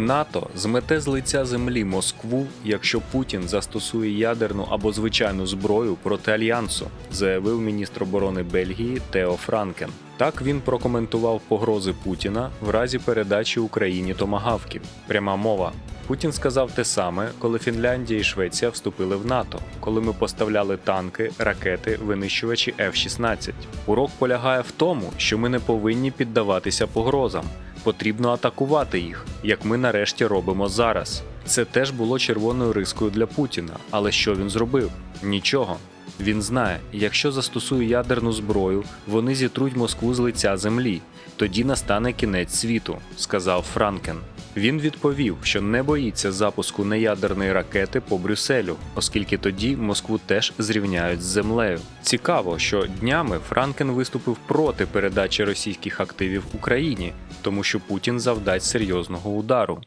НАТО змете з лиця землі Москву, якщо Путін застосує ядерну або звичайну зброю проти альянсу, заявив міністр оборони Бельгії Тео Франкен. Так він прокоментував погрози Путіна в разі передачі Україні томагавків. Пряма мова. Путін сказав те саме, коли Фінляндія і Швеція вступили в НАТО, коли ми поставляли танки, ракети, винищувачі F-16. Урок полягає в тому, що ми не повинні піддаватися погрозам. Потрібно атакувати їх, як ми нарешті робимо зараз. Це теж було червоною рискою для Путіна. Але що він зробив? Нічого. Він знає, якщо застосує ядерну зброю, вони зітруть Москву з лиця землі. Тоді настане кінець світу, сказав Франкен. Він відповів, що не боїться запуску неядерної ракети по Брюсселю, оскільки тоді Москву теж зрівняють з землею. Цікаво, що днями Франкен виступив проти передачі російських активів Україні, тому що Путін завдасть серйозного удару.